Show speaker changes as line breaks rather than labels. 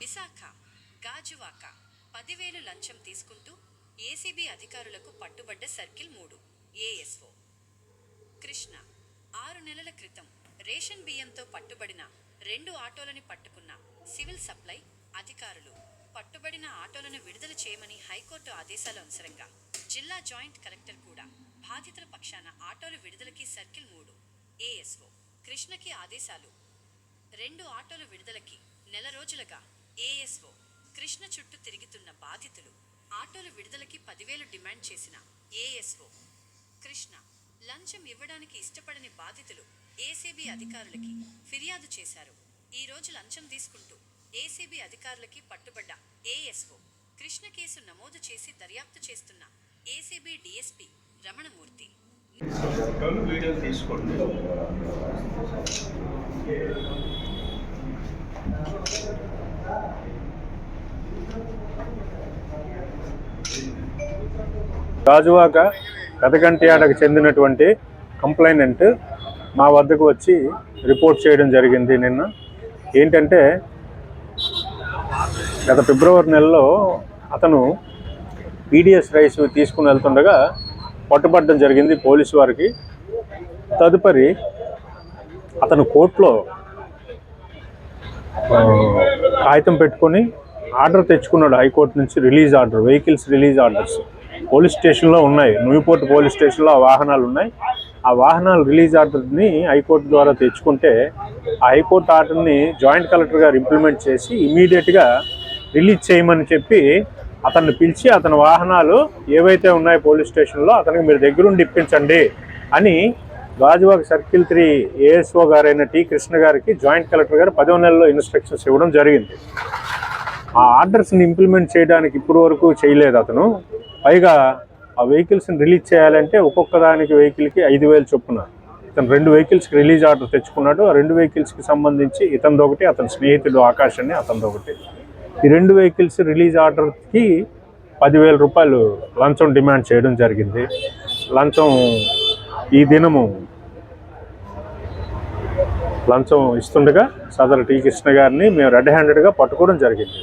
విశాఖ గాజువాక పదివేలు లంచం తీసుకుంటూ ఏసీబీ అధికారులకు పట్టుబడ్డ సర్కిల్ మూడు ఏఎస్ఓ. కృష్ణ ఆరు నెలల క్రితం రేషన్ బియ్యంతో పట్టుబడిన రెండు ఆటోలని పట్టుకున్న సివిల్ సప్లై అధికారులు పట్టుబడిన ఆటోలను విడుదల చేయమని హైకోర్టు ఆదేశాల అనుసరంగా జిల్లా జాయింట్ కలెక్టర్ కూడా బాధితుల పక్షాన ఆటోల విడుదలకి సర్కిల్ మూడు ఏఎస్ఓ. కృష్ణకి ఆదేశాలు రెండు ఆటోల విడుదలకి నెల రోజులుగా ఏఎస్ఓ కృష్ణ చుట్టూ తిరుగుతున్న బాధితులు ఆటోల విడుదలకి పదివేలు డిమాండ్ చేసిన ఏఎస్ఓ కృష్ణ లంచం ఇవ్వడానికి ఇష్టపడని బాధితులు ఏసీబీ అధికారులకి ఫిర్యాదు చేశారు. ఈ రోజు లంచం తీసుకుంటూ ఏసీబీ అధికారులకి పట్టుబడ్డ ఏఎస్ఓ కృష్ణ కేసు నమోదు చేసి దర్యాప్తు చేస్తున్న ఏసీబీ డిఎస్పి రమణమూర్తి.
వీడియో తీసుకోండి.
రాజువాక పెదగంటియాడకు చెందినటువంటి కంప్లైనెంట్ మా వద్దకు వచ్చి రిపోర్ట్ చేయడం జరిగింది నిన్న. ఏంటంటే గత ఫిబ్రవరి నెలలో అతను పీడిఎస్ రైస్ తీసుకుని వెళ్తుండగా పట్టుబడడం జరిగింది పోలీసు వారికి. తదుపరి అతను కోర్టులో కాగితం పెట్టుకొని ఆర్డర్ తెచ్చుకున్నాడు హైకోర్టు నుంచి release order vehicles release orders. Police స్టేషన్లో ఉన్నాయి. నూయిపోర్ట్ పోలీస్ స్టేషన్లో ఆ వాహనాలు ఉన్నాయి. ఆ వాహనాలు రిలీజ్ ఆర్డర్ని హైకోర్టు ద్వారా తెచ్చుకుంటే ఆ హైకోర్టు ఆర్డర్ని జాయింట్ కలెక్టర్ గారు ఇంప్లిమెంట్ చేసి ఇమీడియట్గా రిలీజ్ చేయమని చెప్పి అతన్ని పిలిచి అతని వాహనాలు ఏవైతే ఉన్నాయో పోలీస్ స్టేషన్లో అతనికి మీరు దగ్గరుండి ఇప్పించండి అని గాజువాక్ సర్కిల్ త్రీ ఏఎస్ఓ గారైన టి కృష్ణ గారికి జాయింట్ కలెక్టర్ గారు పదో నెలలో ఇన్స్ట్రక్షన్స్ ఇవ్వడం జరిగింది. ఆ ఆర్డర్స్ని ఇంప్లిమెంట్ చేయడానికి ఇప్పటి వరకు చేయలేదు అతను. పైగా ఆ వెహికల్స్ని రిలీజ్ చేయాలంటే ఒక్కొక్క దానికి వెహికల్కి ఐదు వేలు చొప్పున. ఇతను రెండు వెహికల్స్కి రిలీజ్ ఆర్డర్ తెచ్చుకున్నాడు. ఆ రెండు వెహికల్స్కి సంబంధించి ఇతనిది ఒకటి అతని స్నేహితుడు ఆకాష్ అని అతనిది ఒకటి. ఈ రెండు వెహికల్స్ రిలీజ్ ఆర్డర్కి పదివేల రూపాయలు లంచం డిమాండ్ చేయడం జరిగింది. లంచం ఈ దినము లంచం ఇస్తుండగా సదరు టీ కృష్ణ గారిని మేము రెడ్ హ్యాండెడ్గా పట్టుకోవడం జరిగింది.